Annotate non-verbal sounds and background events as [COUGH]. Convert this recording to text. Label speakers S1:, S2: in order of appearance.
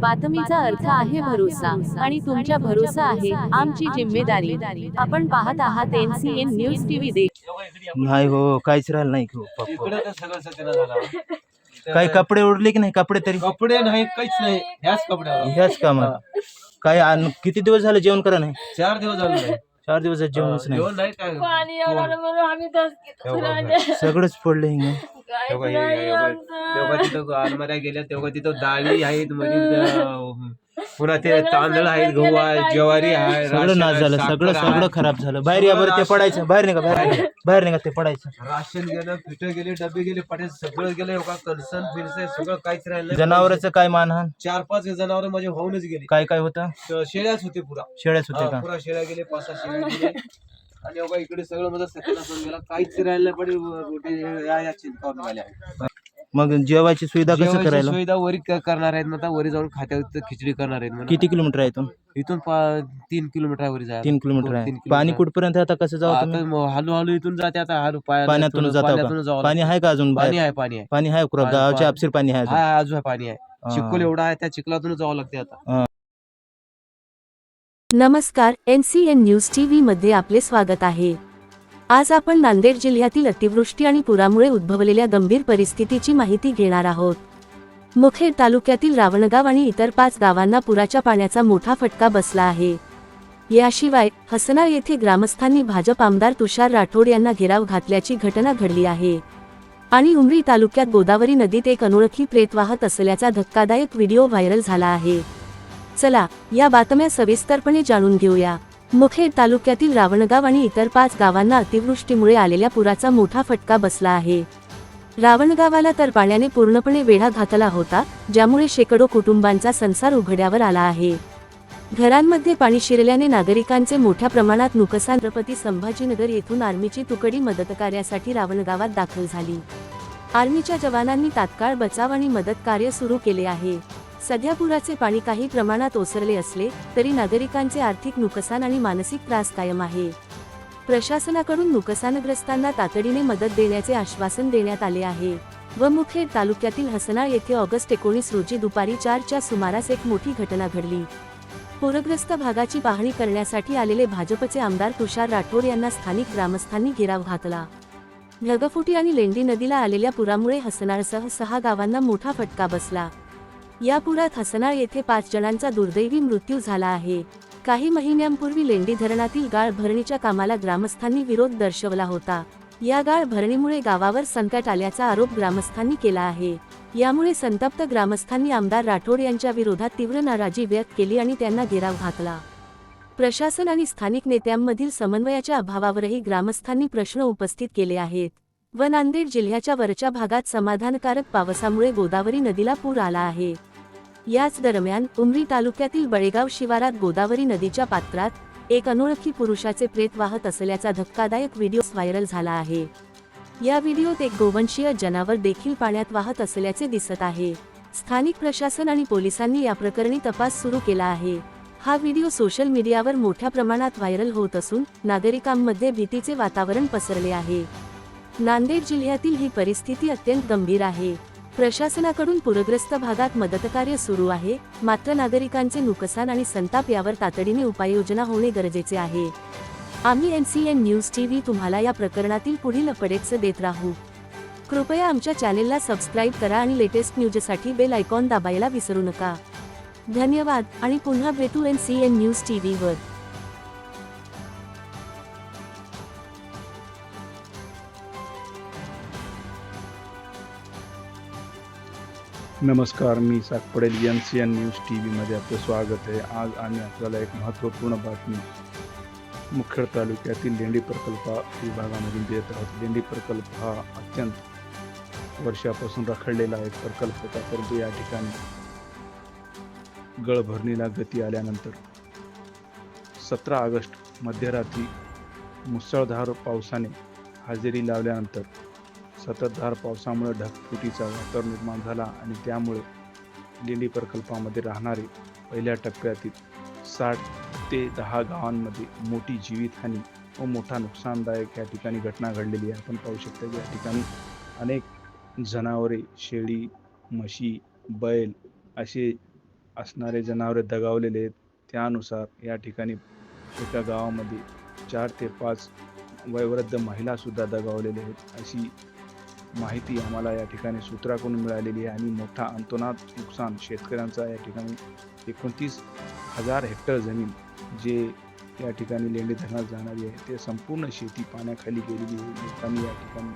S1: बातमीचा अर्थ आहे भरोसा आणि तुमच्या भरोसा आहे आमची जिम्मेदारी. आपण पाहत आहात एनसीएन न्यूज टीव्ही दे
S2: नाही हो काहीच राहिलं नाही हो पप्पा.
S3: इकडे तर सगळं सत्यानाश झाला
S2: काही कपडे उरले की नाही कपडे तरी?
S3: कपडे नाही काहीच नाही. ह्याच कपड्यावर.
S2: ह्याच कामात काय आण- किती दिवस झाले जेवण करा नाही?
S3: चार दिवस झाले. नाही.
S2: चार दिवस जेवणच नाही.
S3: जेवण नाही काय?
S4: पाणी येणार म्हणून आम्ही तस
S3: तेव्हा
S2: सगळंच पडले हिंग.
S3: तेव्हा हे- तिथं अलमाऱ्या गेल्या तेव्हा तिथं डाळी आहेत [LAUGHS] मध्ये अं, पुन्हा ते तांदळ आहेत गहू आहे ज्वारी आहे
S2: सगळं नाश झालं सगळं. सगळं खराब झालं. बाहेर या बरं ते पडायचं बाहेर निघा बाहेर निघा. बाहेर निघा ते पडायचं.
S3: राशन गेलं पिठं गेले डबे गेले पाटे सगळं गेलं का कणसण फिरसं सगळं काहीच राहिलं नाही.
S2: जनावरांचं काय मानहान
S3: चार पाच जनावर माझे होऊनच गेले.
S2: काय काय होतं?
S3: शेळ्याच होते पुरा.
S2: शेळ्याच होते का?
S3: पुरा शेळ्या गेले पाच सहा शेळ्या गेले. आणि अवघा इकडे सगळं माझं सत्यानाश होऊन गेला. काहीच राहिलं पण गोटे या या चिंतावरून आल्या
S2: मग जेवायची सुविधा कसं
S3: जेवायची
S2: करायला?
S3: सुविधा वरी क- करणार आहेत म्हणता वरी जाऊन खात्यावर खिचडी करणार आहेत म्हणा.
S2: किती किलोमीटर आहे इथून?
S3: इथून पा- तीन किलोमीटर वरी जायला.
S2: तीन किलोमीटर
S3: दोन-
S2: आहे.
S3: तीन
S2: पाणी
S3: किलोमीटर.
S2: कुठपर्यंत आता कसं जावं
S3: आता
S2: तुम्ही?
S3: मग हळू हळू इथून जाते आता हळू पायाला
S2: पाण्यातून
S3: थोडं
S2: जाता
S3: पाण्यातून
S2: का?
S3: जावं
S2: पाणी
S3: लागतं.
S2: आहे का अजून
S3: पाणी
S2: बाहेर
S3: आहे पाणी आहे.
S2: पाणी आहे कुठं
S3: पा-
S2: गावाच्या
S3: पा-
S2: आपसीर पाणी आहे अजून.
S3: हा पाणी आहे.
S2: हा.
S3: चिखल एवढा आहे त्या चिखलातून जावं लागते आता.
S1: नमस्कार N C N news TV मध्ये आपले स्वागत आहे. आज आपण नांदेड जिल्ह्यातील अतिवृष्टी आणि पुरामुळे उद्भवलेल्या गंभीर परिस्थितीची माहिती घेणार आहोत. मुखेड तालुक्यातील रावणगाव आणि इतर पाच गावांना पुराच्या पाण्याचा मोठा फटका बसला आहे. याशिवाय हसना येथे ग्रामस्थांनी भाजप आमदार तुषार राठोड यांना घेराव घातल्याची घटना घडली आहे. आणि उमरी तालुक्यात गोदावरी नदीत एक अनोळखी प्रेत वाहत असल्याचा धक्कादायक व्हिडिओ व्हायरल झाला आहे. चला या बातम्या सविस्तरपणे जाणून घेऊया. मुखेड तालुक्यातील रावणगाव आणि इतर पाच गावांना अतिवृष्टीमुळे आलेल्या पुराचा मोठा फटका बसला आहे. रावणगावाला तर पाण्याने पूर्णपणे वेढा घातला होता ज्यामुळे शेकडो कुटुंबांचा संसार उघड्यावर आला आहे. घरांमध्ये पाणी शिरल्याने नागरिकांचे मोठ्या प्रमाणात नुकसान छत्रपती संभाजीनगर येथून आर्मीची तुकडी मदतकार्यासाठी रावणगावात दाखल झाली. आर्मीच्या जवानांनी तात्काळ बचाव आणि मदत कार्य सुरू केले आहे. सध्या पुराचे पाणी काही प्रमाणात ओसरले असले तरी नागरिकांचे आर्थिक नुकसान आणि मानसिक त्रास कायम आहे. प्रशासनाकडून नुकसानग्रस्तांना तातडीने मदत देण्याचे आश्वासन देण्यात आले आहे. व मुखेड तालुक्यातील हसनाळ येथे ऑगस्ट एकोणीस रोजी दुपारी चारच्या सुमारास एक मोठी घटना घडली. पूरग्रस्त भागाची पाहणी करण्यासाठी आलेले भाजपचे आमदार तुषार राठोड यांना स्थानिक ग्रामस्थांनी घेराव घातला. ढगफुटी आणि लेंडी नदीला आलेल्या पुरामुळे हसनाळसह सहा गावांना मोठा फटका बसला. या पुरात हसनाळ येथे पाच जणांचा दुर्दैवी मृत्यू झाला आहे. काही महिन्यांपूर्वी लेंडी धरणातील गाळ भरणीच्या कामाला ग्रामस्थांनी विरोध दर्शवला होता. या गाळ भरणीमुळे गावावर संकट आल्याचा आरोप ग्रामस्थांनी केला आहे. यामुळे संतप्त ग्रामस्थांनी आमदार राठोड यांच्या विरोधात तीव्र नाराजी व्यक्त केली आणि त्यांना घेराव घातला. प्रशासन आणि स्थानिक नेत्यांमधील समन्वयाच्या अभावावरही ग्रामस्थांनी प्रश्न उपस्थित केले आहेत. व नांदेड जिल्ह्याच्या वरच्या भागात समाधानकारक पावसामुळे गोदावरी नदीला पूर आला आहे. याच दरम्यान उमरी तालुक्यातील बळेगाव शिवारात गोदावरी नदीच्या पात्रात एक अनोळखी पुरुषाचे प्रेत वाहत असल्याचा धक्कादायक व्हिडिओ व्हायरल झाला आहे. या व्हिडिओत एक गोवंशीय जनावर देखील पाण्यात वाहत असल्याचे दिसत आहे. स्थानिक प्रशासन आणि पोलिसांनी या प्रकरणी तपास सुरू केला आहे. हा व्हिडिओ सोशल मीडियावर मोठ्या प्रमाणात व्हायरल होत असून नागरिकांमध्ये भीतीचे वातावरण पसरले आहे. नांदेड जिल्ह्यातील ही परिस्थिती अत्यंत गंभीर आहे. प्रशासनाकडून पूरग्रस्त भागात मदतकार्य सुरू आहे. मात्र नागरिकांचे नुकसान आणि संताप यावर तातडीने उपाययोजना होणे गरजेचे आहे. आम्ही N C N news TV तुम्हाला या प्रकरणातील पुढील अपडेट्स देत राहू. कृपया आमच्या चॅनेलला सबस्क्राईब करा आणि लेटेस्ट न्यूजसाठी बेल आयकॉन दाबायला विसरू नका. धन्यवाद आणि पुन्हा भेटू एन सी एन न्यूज टीव्हीवर
S5: नमस्कार मी साकपडेल एन सी एन न्यूज टी व्हीमध्ये आपलं स्वागत आहे. आज आम्ही आपल्याला एक महत्त्वपूर्ण बातमी मुखेड तालुक्यातील लेंडी प्रकल्प विभागामधून देत आहोत. लेंडी प्रकल्प हा अत्यंत वर्षापासून रखडलेला एक प्रकल्प होता परंतु या ठिकाणी गळभरणीला गती आल्यानंतर सतरा ऑगस्ट मध्यरात्री मुसळधार पावसाने हजेरी लावल्यानंतर सततधार पावसामुळे ढगफुटीचा वातावरण निर्माण झाला आणि त्यामुळे लेंडी प्रकल्पामध्ये राहणारे पहिल्या टप्प्यातील साठ ते दहा गावांमध्ये मोठी जीवितहानी व मोठा नुकसानदायक या ठिकाणी घटना घडलेली आहे. आपण पाहू शकतो की या ठिकाणी अनेक जनावरे शेळी म्हशी बैल असे असणारे जनावरे दगावलेले आहेत. त्यानुसार या ठिकाणी एका गावामध्ये चार ते पाच वयवृद्ध महिलासुद्धा दगावलेले आहेत. अशी माहिती आम्हाला या ठिकाणी सूत्राकडून मिळालेली आहे आणि मोठा अंतोनात नुकसान शेतकऱ्यांचा या ठिकाणी एकोणतीस हजार हेक्टर जमीन जे या ठिकाणी लेंडी धरणात जाणारी आहे ते संपूर्ण शेती पाण्याखाली गेलेली आहे. लोकांनी या ठिकाणी